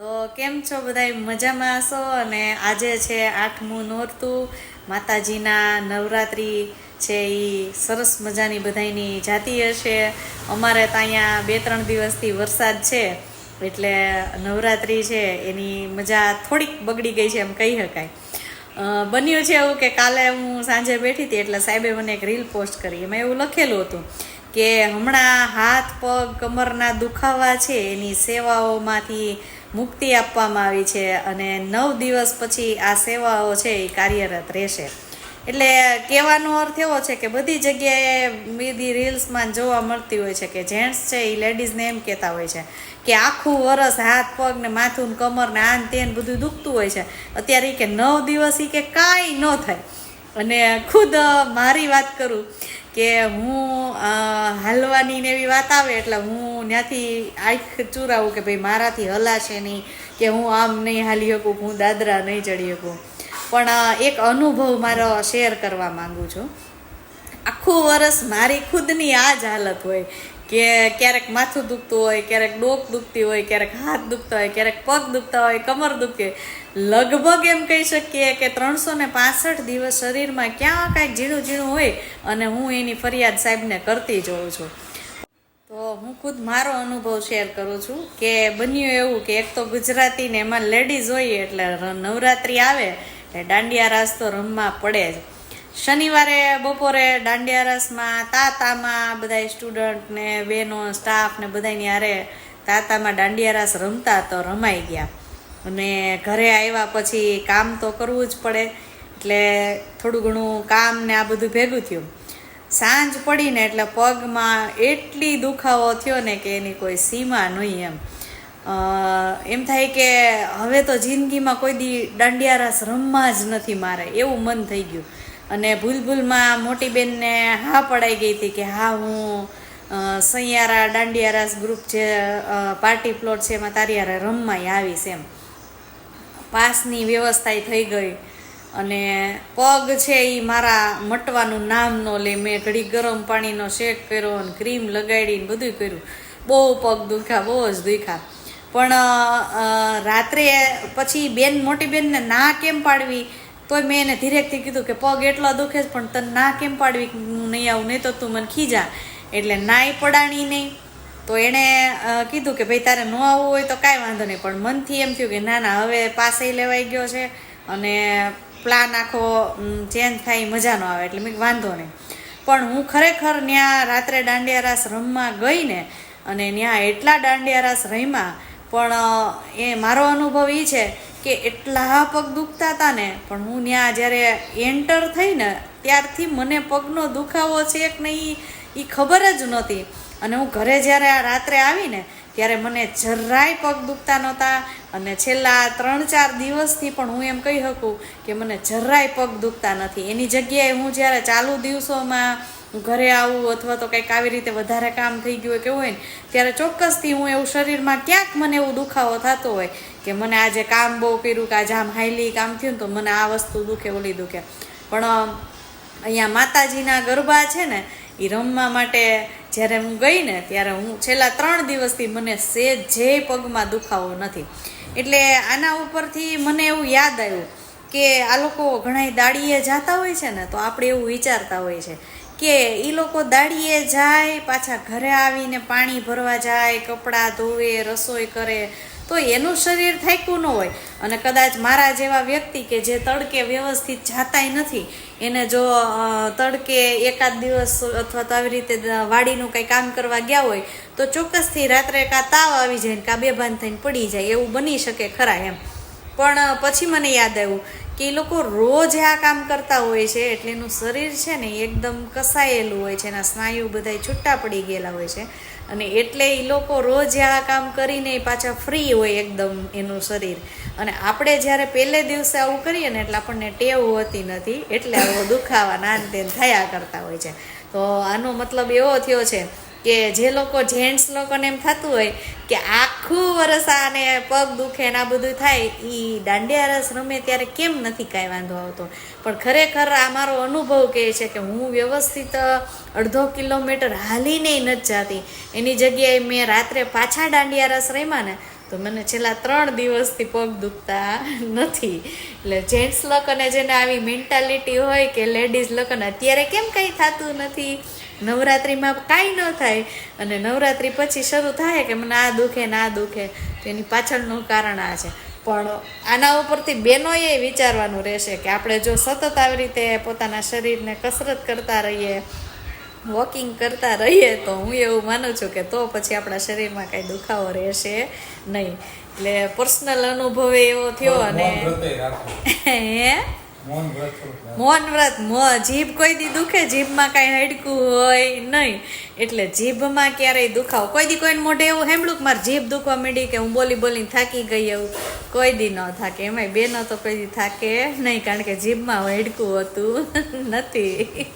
તો કેમ છો બધા મજામાં હશો? અને આજે છે આઠમું નોરતું. માતાજીના નવરાત્રિ છે એ સરસ મજાની બધાયની જાતિ હશે. અમારે તો અહીંયા બે ત્રણ દિવસથી વરસાદ છે. એટલે નવરાત્રિ છે, એની મજા થોડીક બગડી ગઈ છે એમ કહી શકાય. બન્યું છે એવું કે કાલે હું સાંજે બેઠી હતી એટલે સાહેબે મને એક રીલ પોસ્ટ કરી. એમાં એવું લખેલું હતું કે હમણાં હાથ પગ કમરના દુખાવા છે, એની સેવાઓમાંથી મુક્તિ આપવામાં આવી છે અને નવ દિવસ પછી આ સેવાઓ છે એ કાર્યરત રહેશે. એટલે કહેવાનો અર્થ એવો છે કે બધી જગ્યાએ બધી રીલ્સમાં જોવા મળતી હોય છે કે જેન્ટ્સ છે એ લેડીઝને એમ કહેતા હોય છે કે આખું વરસ હાથ, પગ ને માથું ને કમર ને આન તેન બધું દુખતું હોય છે. અત્યારે કે નવ દિવસ એ કે કાંઈ ન થાય. અને ખુદ મારી વાત કરું કે હું હાલવાની ને એવી વાત આવે એટલે હું ત્યાંથી આંખ ચૂરાવું કે ભાઈ મારાથી હલાશે નહીં કે હું આમ નહીં હાલી શકું હું દાદરા નહીં ચડી શકું. પણ એક અનુભવ મારો શેર કરવા માંગુ છું. આખું વરસ મારી ખુદની આ જ હાલત હોય કે ક્યારેક માથું દુખતું હોય, ક્યારેક ડોક દુખતી હોય, ક્યારેક હાથ દુખતા હોય, ક્યારેક પગ દુખતા હોય, કમર દુખતી લગભગ એમ કહી શકીએ કે ત્રણસો ને પાસઠ દિવસ શરીરમાં ક્યાં કાંઈક ઝીણું ઝીણું હોય અને હું એની ફરિયાદ સાહેબને કરતી જોઉં છું. તો હું ખુદ મારો અનુભવ શેર કરું છું કે બન્યું એવું કે એક તો ગુજરાતી ને એમાં લેડીઝ હોય એટલે નવરાત્રિ આવે, એટલે દાંડિયા રાસ તો રમવા પડે જ. શનિવારે, બપોરે દાંડિયા રસમાં તાતામાં બધા સ્ટુડન્ટ ને બહેનો સ્ટાફ ને બધાની હારે તાતામાં દાંડિયા રસ રમતા તો રમાઈ ગયા. અને ઘરે આવ્યા પછી કામ તો કરવું જ પડે, એટલે થોડું ઘણું કામ ને આ બધું ભેગું થયું. સાંજ પડીને એટલે પગમાં એટલી દુખાવો થયો ને કે એની કોઈ સીમા નહીં એમ. એમ થાય કે હવે તો જિંદગીમાં કોઈ દી દાંડિયા રસ રમવા જ નથી મારે, એવું મન થઈ ગયું. અને ભૂલ ભૂલમાં મોટી બેનને હા પડાઈ ગઈ હતી કે હા, હું સૈયારા દાંડિયારાસ ગ્રુપ જે પાર્ટી પ્લોટ છે, એમાં તારી હારે રમવાય આવીશ એમ. પાસની વ્યવસ્થા થઈ ગઈ. અને પગ છે એ મારા મટવાનું નામ ન લે, મેં ઘડી ગરમ પાણીનો શેક કર્યો અને ક્રીમ લગાડીને બધું કર્યું. બહુ પગ દુખ્યા, બહુ જ દુખ્યા. પણ રાત્રે પછી બેન, મોટી બેનને ના કેમ પાડવી? તોય મેં એને ધીરેકથી કીધું કે પગ એટલો દુખે છે, પણ તને ના કેમ પાડવી હું નહીં આવું, નહીં તો તું મને ખીજા. એટલે નાય પડાણી નહીં. તો એણે કીધું કે ભાઈ તારે ન આવવું હોય તો કાંઈ વાંધો નહીં, પણ મનથી એમ થયું કે ના ના, હવે પાસે લેવાઈ ગયો છે અને પ્લાન આખો ચેન્જ થાય મજા ન આવે, એટલે મેં વાંધો નહીં. પણ હું ખરેખર ત્યાં રાત્રે દાંડિયા રાસ રમવા ગઈ ને, અને ત્યાં એટલા દાંડિયા રાસ રમ્યા, પણ એ મારો અનુભવ એ છે કે એટલા પગ દુખતા હતા ને, પણ હું ત્યાં જ્યારે એન્ટર થઈ ને ત્યારથી મને પગનો દુખાવો છે કે નહીં એ ખબર જ નહોતી. અને હું ઘરે જ્યારે આ રાત્રે આવીને, ત્યારે મને જરાય પગ દુખતા નહોતા અને છેલ્લા ત્રણ ચાર દિવસથી પણ હું એમ કહી શકું કે મને જરાય પગ દુખતા નથી. એની જગ્યાએ હું જ્યારે ચાલુ દિવસોમાં હું ઘરે આવું અથવા તો કંઈક આવી રીતે વધારે કામ થઈ ગયું હોય કે હોય ને, ત્યારે ચોક્કસથી હું એવું શરીરમાં ક્યાંક મને એવું દુખાવો થતો હોય કે મને આજે કામ બહુ કર્યું કે આજે આમ હાઈલી કામ થયું ને, તો મને આ વસ્તુ દુખે, ઓલી દુખે. પણ અહીંયા માતાજીના ગરબા છે ને એ રમવા માટે જ્યારે હું ગઈ ને, ત્યારે હું છેલ્લા ત્રણ દિવસથી મને સેજ જે પગમાં દુખાવો નથી. એટલે આના ઉપરથી મને એવું યાદ આવ્યું કે આ લોકો ઘણા દાડીએ જતા હોય છે ને, તો આપણે એવું વિચારતા હોય છે કે એ લોકો દાડીએ જાય, પાછા ઘરે આવીને પાણી ભરવા જાય, કપડાં ધોવે, રસોઈ કરે તો એનું શરીર થાક્યું ન હોય. અને કદાચ મારા જેવા વ્યક્તિ કે જે તડકે વ્યવસ્થિત જાતાય નથી, એને જો તડકે એકાદ દિવસ અથવા તો આવી રીતે વાડીનું કંઈ કામ કરવા ગયા હોય, તો ચોક્કસથી રાત્રે કાં તાવ આવી જાય ને કાં બેભાન થઈને પડી જાય, એવું બની શકે ખરા એમ. પણ પછી મને યાદ આવ્યું કે એ લોકો રોજ આ કામ કરતા હોય છે, એટલે એનું શરીર છે ને એકદમ કસાયેલું હોય છે, એના સ્નાયુ બધાય છૂટા પડી ગયેલા હોય છે. અને એટલે એ લોકો રોજ આ કામ કરીને પાછા ફ્રી હોય એકદમ એનું શરીર. અને આપણે જ્યારે પહેલે દિવસે આવું કરીએ ને એટલે આપણને ટેવ હોતી નથી, એટલે આવો દુખાવા નાન તેન થયા કરતા હોય છે. તો આનો મતલબ એવો થયો છે કે જે લોકો જેન્ટ્સ લોકોને એમ થતું હોય કે આખું વરસ આને પગ દુખે ને આ બધું થાય એ દાંડિયા રસ રમે ત્યારે કેમ નથી કાંઈ વાંધો આવતો? પણ ખરેખર આ મારો અનુભવ કહે છે કે હું વ્યવસ્થિત અડધો કિલોમીટર હાલીને નથી જાતી. એની જગ્યાએ મેં રાત્રે પાછા દાંડિયા રસ રમ્યા ને તો મને છેલ્લા ત્રણ દિવસથી પગ દુખતા નથી. એટલે જેન્ટ્સ લોકોને જેને આવી મેન્ટાલિટી હોય કે લેડીઝ લોકોને અત્યારે કેમ કંઈ થતું નથી? નવરાત્રિમાં કાંઈ ન થાય. અને નવરાત્રિ પછી શરૂ થાય કે મને આ દુખે ને આ દુખે. તો એની પાછળનું કારણ આ છે. પણ આના ઉપરથી બહેનોએ વિચારવાનું રહેશે કે આપણે જો સતત આવી રીતે પોતાના શરીરને કસરત કરતા રહીએ વોકિંગ કરતા રહીએ તો હું એવું માનું છું કે તો પછી આપણા શરીરમાં કાંઈ દુખાવો રહેશે નહીં. એટલે પર્સનલ અનુભવ એવો થયો અને મૌન હે? મૌન વ્રત જીભ કોઈ દી દુખે જીભમાં કાંઈ હડકું હોય નહીં. એટલે જીભમાં ક્યારેય દુખાવો. કોઈ દી કોઈને મોઢે એવું કે મારી જીભ દુખવા માંડી કે હું બોલી બોલીને થાકી ગઈ એવું કોઈ દી ન થાકે. એમાંય બેનો તો કોઈ દી થાકે નહીં કારણ કે જીભમાં હડકું હોતું નથી.